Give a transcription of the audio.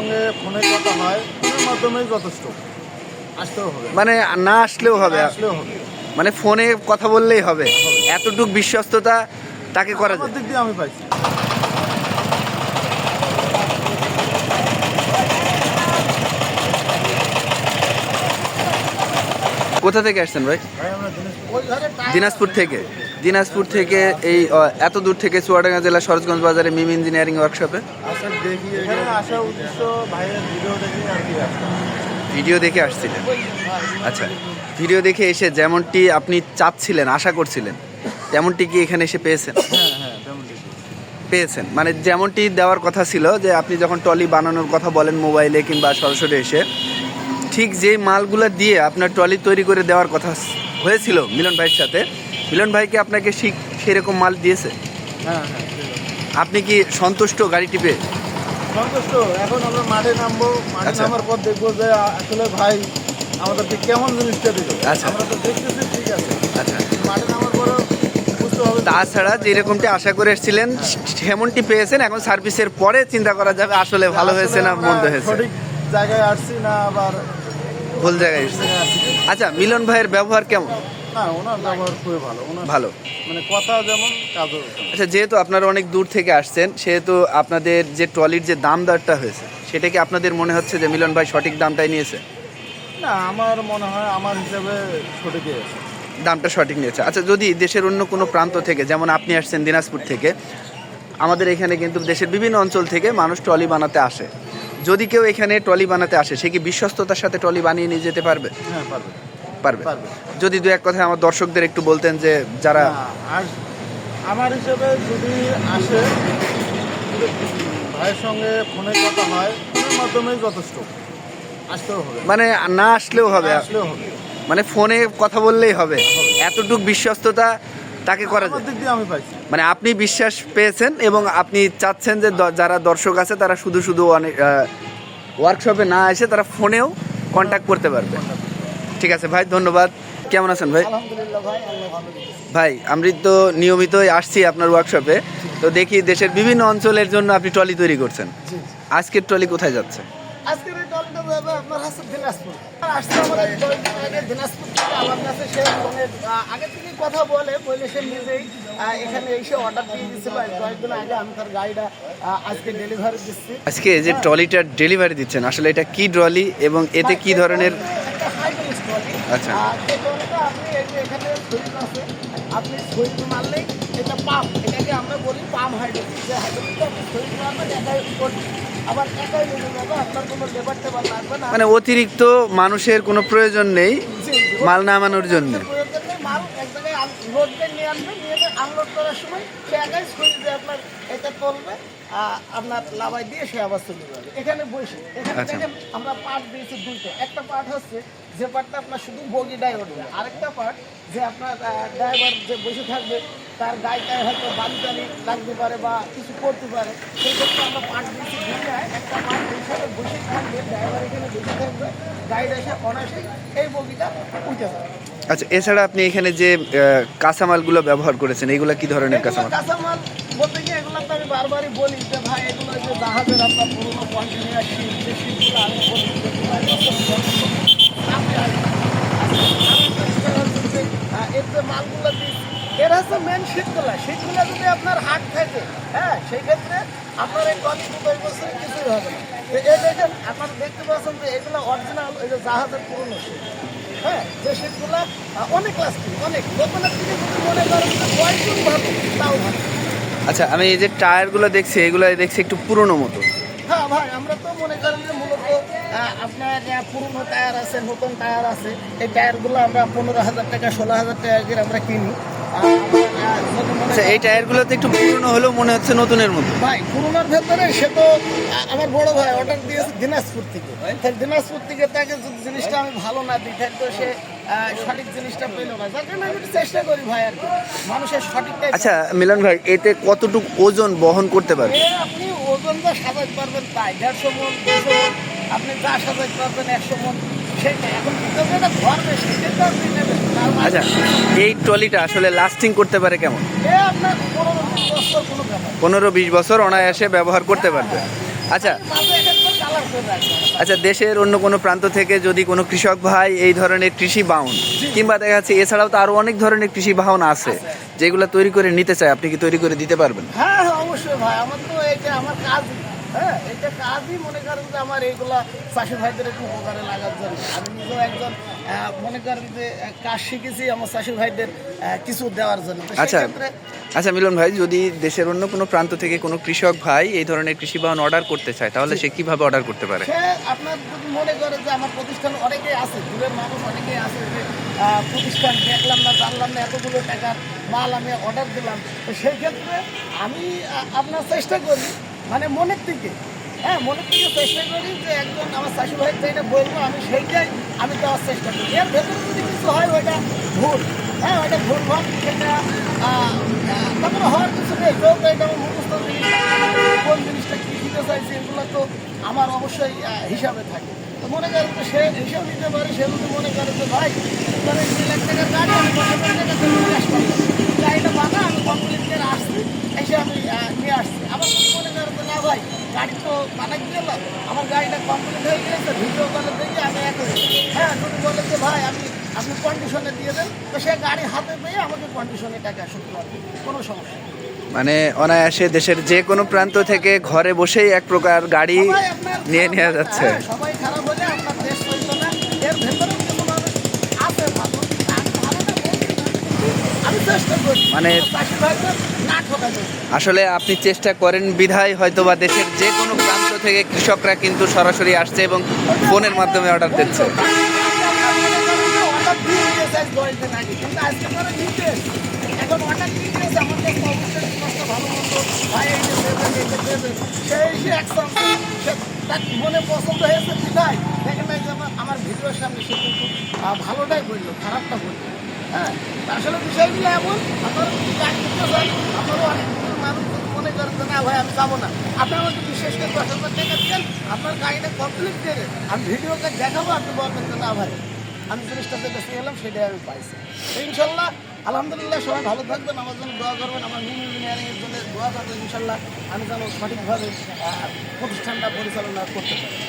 সঙ্গে ফোনে কথা হয় ফোনের মাধ্যমেই যথেষ্ট। আসতেও হবে। মানে না আসলেও হবে। আসলেও হবে। মানে ফোনে কথা বললেই হবে। এতটুক বিশ্বস্ততা তাকে করা যায়। দিক দিয়ে আমি পাইছি। কোথা থেকে আসছেন ভাই? দিনাজপুর থেকে? দিনাজপুর থেকে এই এত দূর থেকে চুয়াডাঙ্গা জেলা সরোজগঞ্জ বাজারে মিম ইঞ্জিনিয়ারিং ওয়ার্কশপে ভিডিও দেখে আসছিলেন? আচ্ছা ভিডিও দেখে এসে যেমনটি আপনি চাচ্ছিলেন আশা করছিলেন তেমনটি কি এখানে এসে পেয়েছেন? হ্যাঁ হ্যাঁ পেয়েছেন। মানে যেমনটি দেওয়ার কথা ছিল যে আপনি যখন টলি বানানোর কথা বলেন মোবাইলে কিংবা সরাসরি এসে ঠিক যে মালগুলো দিয়ে আপনার ট্রলি তৈরি করে দেওয়ার কথা হয়েছিল মিলন ভাইয়ের সাথে মিলন ভাইকে আপনাকে ঠিক সেরকম মাল দিয়েছে? হ্যাঁ হ্যাঁ আপনি কি সন্তুষ্ট গাড়িটি পেয়ে? সন্তুষ্ট। এখন আমরা মাঠে নামবো মাঠে আচ্ছা। নামার পর দেখব যে আসলে ভাই আমাদেরকে কেমন জিনিসটা দিল। আচ্ছা। আমরা তো দেখতেছি ঠিক আছে। আচ্ছা। মাঠে নামার পরে তাছাড়া যেরকমটি আশা করে এসেছিলেন সেমনটি পেয়েছেন এখন সার্ভিসের পরে চিন্তা করা যাবে আসলে ভালো হয়েছে না মন্দ হয়েছে। সঠিক জায়গায় আসছি না আবার ভুল জায়গায় এসেছে। আচ্ছা মিলন ভাইয়ের ব্যবহার কেমন? না ওনার ব্যবহার খুবই ভালো। ওনার ভালো। মানে কথা যেমন কাজও আচ্ছা যেহেতু আপনারা অনেক দূর থেকে আসছেন সেহেতু আপনাদের যে ট্রলির যে দাম দরটা হয়েছে সেটা কি আপনাদের মনে হচ্ছে যে মিলন ভাই সঠিক দামটাই নিয়েছে? না আমার মনে হয় আমার হিসাবে সঠিকই আছে। দামটা সঠিক নিয়েছে। আচ্ছা যদি দেশের অন্য কোনো প্রান্ত থেকে যেমন আপনি আসছেন দিনাজপুর থেকে আমাদের এখানে কিন্তু দেশের বিভিন্ন অঞ্চল থেকে মানুষ ট্রলি বানাতে আসে। যদি কেউ এখানে ট্রলি বানাতে আসে সে কি বিশ্বস্ততার সাথে ট্রলি বানিয়ে নিয়ে যেতে পারবে? হ্যাঁ পারবে। পারবে। যদি দু এক কথা আমার দর্শকদের একটু বলতেন যে যারা আমার হিসেবে যদি আসে ভাইয়ের সঙ্গে ফোনে কথা হয় ফোনের মাধ্যমেই যথেষ্ট। আসতেও হবে। মানে না আসলেও হবে। আসলেও হবে। মানে ফোনে কথা বললেই হবে। এতটুক বিশ্বস্ততা তাকে করা যায়। মানে আপনি বিশ্বাস পেয়েছেন এবং আপনি চাচ্ছেন যে যারা দর্শক আছে তারা শুধু শুধু অনেক ওয়ার্কশপে না এসে তারা ফোনেও কন্ট্যাক্ট করতে পারবে। ঠিক আছে ভাই ধন্যবাদ। কেমন আছেন ভাই? ভাই আমি তো নিয়মিতই আসছি আপনার ওয়ার্কশপে তো দেখি দেশের বিভিন্ন অঞ্চলের জন্য আপনি ট্রলি তৈরি করছেন। আজকের ট্রলি কোথায় যাচ্ছে? আজকের এই দলটা যাবে আপনার হচ্ছে দিনাজপুর। আসছে আমাদের কয়েকদিন আগে দিনাজপুর থেকে আমার কাছে সে মানে আগে থেকে কথা বলে বলে সে নিজেই এখানে এসে অর্ডার দিয়ে দিচ্ছিল কয়েকদিন আগে আমি তার গাড়িটা আজকে ডেলিভারি দিচ্ছি। আজকে যে ট্রলিটার ডেলিভারি দিচ্ছেন আসলে এটা কি ট্রলি এবং এতে কি ধরনের একটা হাই রেঞ্জ ট্রলি আচ্ছা। আর আপনি এই যে এখানে সুইচ আছে আপনি সুইচ মারলেই এটা পাম্প এটাকে আমরা বলি পাম্প হাইড্রোলিক যে হাইড্রোলিকটা আপনি সুইচ মারবেন একাই আবার একাই নেমে যাবে আপনার কোনো লেবার টেবার লাগবে না মানে অতিরিক্ত মানুষের কোনো প্রয়োজন নেই। মাল নামানোর জন্য প্রয়োজন নেই, মাল এক জায়গায় লোড নিয়ে আনবে নিয়ে আনলোড করার সময় সে একাই সুইচ দিয়ে আপনার এটা তুলবে আপনার লাভাই দিয়ে সে আবার চলে যাবে। এখানে বসে এখানে আচ্ছা। দেখেন আমরা পার্ট দিয়েছি দুইটা। একটা পার্ট হচ্ছে যে পার্টটা আপনার শুধু বগি উঠবে আরেকটা পার্ট যে আপনার ড্রাইভার যে বসে থাকবে তার গাড়িটায় হয়তো বালি টালি লাগতে পারে বা কিছু করতে পারে। সেই ক্ষেত্রে আমরা পার্ট দিয়েছি দুইটা। একটা পার্ট হিসাবে বসে থাকবে ড্রাইভার এখানে বসে থাকবে গাড়িটা এসে অনাসে এই বগিটা উঠে যাবে। আচ্ছা এছাড়া আপনি এখানে যে কাঁচামালগুলো ব্যবহার করেছেন এইগুলো কি ধরনের কাঁচামাল? কাঁচামাল বলতে গিয়ে আমি বারবারই বলি যে ভাই এগুলো যে জাহাজের আপনার পুরোনো আহ, এর যে মালগুলো দিচ্ছি এর হচ্ছে মেন শীতগুলা। শীতগুলা যদি আপনার হাট থাকে হ্যাঁ সেই ক্ষেত্রে আপনার এই দুই বছরে কিছুই হবে না। এই দেখতে পাচ্ছেন যে এগুলো অরিজিনাল ওই যে জাহাজের পুরনো হ্যাঁ যে শীতগুলো অনেক লাস্টিং অনেক। দোকানের থেকে যদি মনে করেন যে কয়েকজন ভালো তাও ভালো। আচ্ছা আমি এই যে টায়ারগুলো দেখছি এগুলো দেখছি একটু পুরনো মতো। হ্যাঁ ভাই আমরা তো মনে করেন যে মূলত আপনার পুরনো টায়ার আছে নতুন টায়ার আছে। এই টায়ারগুলো আমরা পনেরো হাজার টাকা ষোলো হাজার টাকা আমরা কিনি। আচ্ছা এই টায়ারগুলোতে একটু পুরনো হলেও মনে হচ্ছে নতুনের মতো। ভাই পুরোনোর ভেতরে সে তো আমার বড় ভাই অর্ডার দিয়েছে দিনাজপুর থেকে। দিনাজপুর থেকে তাকে জিনিসটা আমি ভালো না দিই তো সে সঠিক জিনিসটা পেল না। যার কারণে আমি একটু চেষ্টা করি ভাই আর কি। মানুষের সঠিকটা আচ্ছা মিলন ভাই এতে কতটুকু ওজন বহন করতে পারবে আপনি ওজন যা সাজাইতে পারবেন তাই। দেড়শো মন দুশো মন আপনি যা সাজাইতে পারবেন একশো মন মানে আচ্ছা এই ট্রলিটা আসলে লাস্টিং করতে পারে কেমন। পনেরো বিশ বছর অনায়াসে ব্যবহার করতে পারবে। আচ্ছা আচ্ছা দেশের অন্য কোনো প্রান্ত থেকে যদি কোনো কৃষক ভাই এই ধরনের কৃষি বাহন কিংবা দেখা যাচ্ছে এছাড়াও তো আরও অনেক ধরনের কৃষি বাহন আছে, যেগুলো তৈরি করে নিতে চায়, আপনি কি তৈরি করে দিতে পারবেন? হ্যাঁ অবশ্যই ভাই, আমার তো এটা আমার কাজ হ্যাঁ এটা কাজই মনে করেন যে আমার এইগুলা চাষি ভাইদের একটু উপকারে লাগার জন্য। আমি নিজেও একজন মনে করেন যে কাজ শিখেছি আমার চাষি ভাইদের কিছু দেওয়ার জন্য। আচ্ছা আচ্ছা মিলন ভাই যদি দেশের অন্য কোনো প্রান্ত থেকে কোনো কৃষক ভাই এই ধরনের কৃষি বাহন অর্ডার করতে চায় তাহলে সে কীভাবে অর্ডার করতে পারে? আপনার যদি মনে করে যে আমার প্রতিষ্ঠান অনেকেই আছে দূরের মানুষ অনেকেই আছে যে প্রতিষ্ঠান দেখলাম না জানলাম না এতগুলো টাকার মাল আমি অর্ডার দিলাম তো সেই ক্ষেত্রে আমি আপনার চেষ্টা করি মানে মনের থেকে হ্যাঁ মনের থেকে চেষ্টা করি যে একজন আমার শাশু ভাই যেটা আমি সেইটাই আমি দেওয়ার চেষ্টা করি। এর হয় ভুল। হ্যাঁ ওইটা ভুল ভাব সেটা তারপরে হওয়ার কিছু নেই। কোন জিনিসটা কি দিতে চাইছে, এগুলো তো আমার অবশ্যই হিসাবে থাকে। মনে করেন তো সে হিসাব নিতে পারে, সে যদি মনে করে যে, ভাই মানে দুই লাখ টাকার গাড়ি আমি দশ টাকা দিয়ে নিয়ে আসলাম গাড়িটা বানা আমি কমপ্লিট করে আসছি এসে আমি আহ, নিয়ে আসছি আবার যদি মনে করেন যে না ভাই গাড়ি তো বানাই গেল আমার গাড়িটা কমপ্লিট হয়ে গেছে ভিডিও কলে দেখে আমি এক হ্যাঁ যদি বলে যে ভাই আমি আপনি কন্ডিশনে দিয়ে দেন। তো সে গাড়ি হাতে পেয়ে আমাকে কন্ডিশনে টাকা শোধ করবে কোনো সমস্যা মানে অনায়াসে দেশের যে কোনো প্রান্ত থেকে ঘরে বসেই এক প্রকার গাড়ি নিয়ে নেওয়া যাচ্ছে। হ্যাঁ, সবাই খারাপ হলে আপনার দেশ চলতো না। এর ভেতরেও কিছু মানুষ আছে ভালো আমি চেষ্টা করি। মানে- চাষি আসলে আপনি চেষ্টা করেন, বিধায় হয়তো বা দেশের যে কোনো প্রান্ত থেকে কৃষকরা কিন্তু সরাসরি আসছে এবং ফোনের মাধ্যমে অর্ডার দিচ্ছে। পছন্দ হয়েছে আমার ভিডিওর সামনে সে কিন্তু ভালোটাই বলল খারাপটা বলল হ্যাঁ আসলে বিষয়গুলো এমন, আপনারা মানুষ মনে করেন যে, না ভাই, আমি যাব না। আপনি আমাকে বিশেষ করে দশ হাজার টাকা আপনার গাড়িটা কমপ্লিট করে আমি ভিডিওকে দেখাবো, আপনি বলবেন যে, না ভাই, আমি জিনিসটা যেটা এলাম সেটাই আমি পাইছি। ইনশাল্লাহ, আলহামদুলিল্লাহ, সবাই ভালো থাকবেন, আমার জন্য দোয়া করবেন, আমার নিউ ইঞ্জিনিয়ারিংয়ের জন্য দোয়া করবেন, ইনশাল্লাহ, আমি যেন সঠিকভাবে প্রতিষ্ঠানটা পরিচালনা করতে পারি।